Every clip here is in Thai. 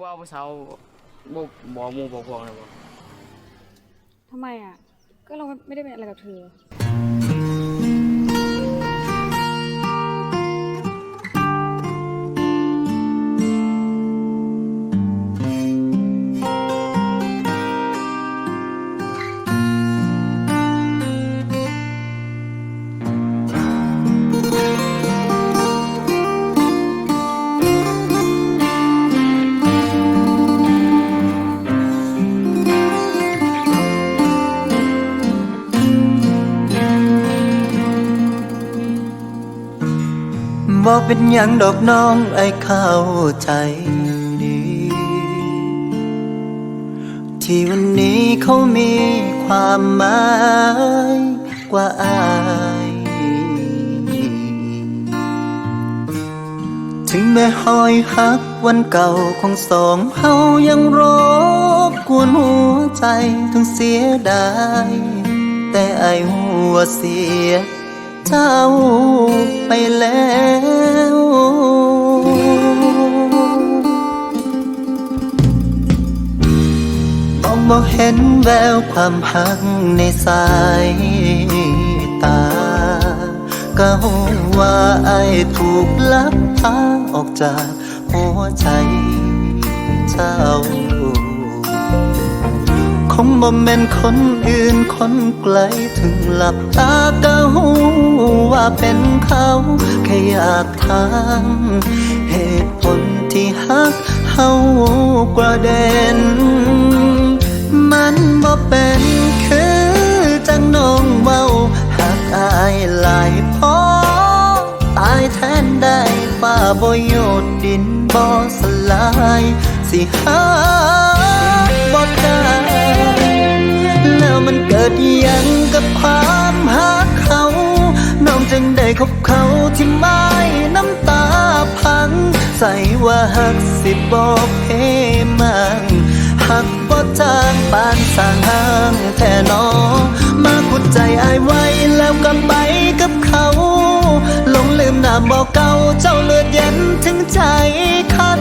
ว่าผู้สาวบ่บ่หมู่บ่พวกนะบ่ทำไมอะ ก็เราไม่ได้เป็นอะไรกับเธอ บอกเป็นหยังดอกน้องไอ้เข้าใจดี ที่วันนี้เขามีความหมายกว่าอาย ถึงแม้หอยหักวันเก่าของสองเฮายังรบกวนหัวใจถึงเสียดาย แต่ไอหัวเสียเจ้าไปแล้ว ห็นแววความหักในสายตา ก็หูว่าไอายถูกลักพาออกจากหัวใจเจ้า คงบ่แม่นคนอื่นคนไกลถึงหลับตาก็หูว่าเป็นเขาแค่อยากถามเหตุผลที่ฮักเฮากว่าเด่นันบ่เป็นคือจังน้องเว้าหักอายหลายพอตายแทนได้ฟ้าบ่โยดดินบ่สลาย สิหาบ่ได้แล้วมันเกิดยังกับความหักเขา น้องจึงได้คบเขาที่ไม่น้ำตาพัง ใส่ว่าหักสิบอกเพมังหัก บ่จางปานสร้างห้างแท่นอมาขุดใจอายไว้แล้วก็ไปกับเขาหลงลืมน้าบอกเก่าเจ้าเลือดเย็นถึงใจคัด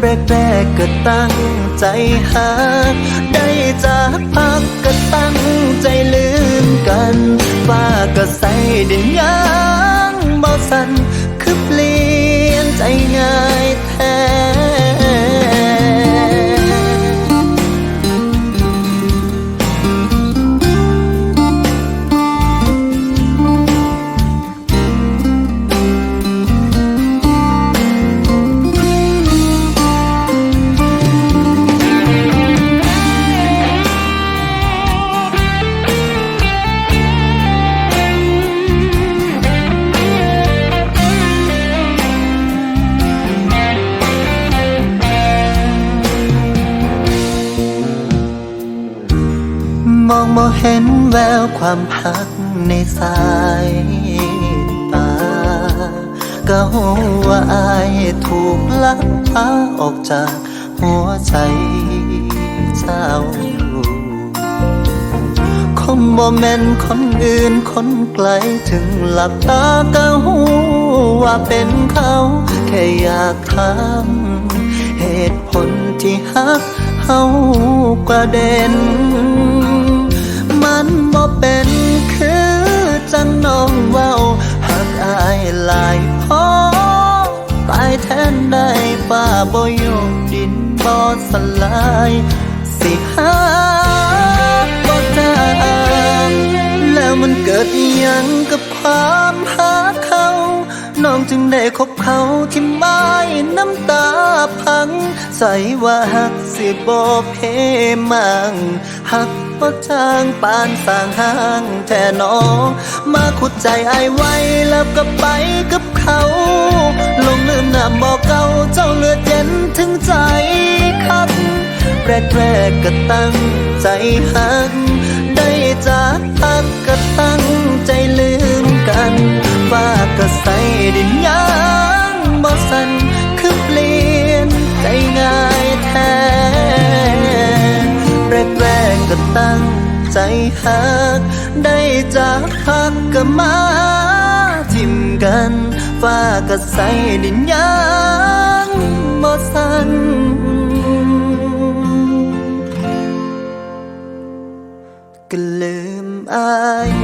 แรกแรกก็ตั้งใจหาได้จากพักก็ตั้งใจลืมกันฟ้าก็ใส่ดินยางบ่สั่น เห็นแววความหักในสายตาก็หูว่าอายถูกลักพาออกจากหัวใจเจ้าคงบ่แม่นคนอื่นคนไกลถึงหลับตาก็หูว่าเป็นเขา แค่อยากถามเหตุผลที่ฮักเฮากว่าเด่น มันบ่เป็นคือจังน้องเว้าหักอายหลายพอตายแทนได้ฟ้าบ่ยกดินบ่สลาย สิหาบ่จางแล้วมันเกิดยังกับความหาเขา น้องจึงได้คบเขาที่ไม่น้ำตา พัง ใส่ว่าหักสิบ่เพมังหักบ่จางปานสางห้างแท่น้อง มาขุดใจไอไว้แล้วก็ไปกับเขา ลงลืมน้ำบอกเก่าเจ้าเลือดเย็นถึงใจคัดแรกแรกก็ตั้งใจหัก ได้จากพักก็ตั้ง จหัก ได้จากพักก็มาทิมกันฟ้าก็ใสดินยางบ่สันก็ลืมอาย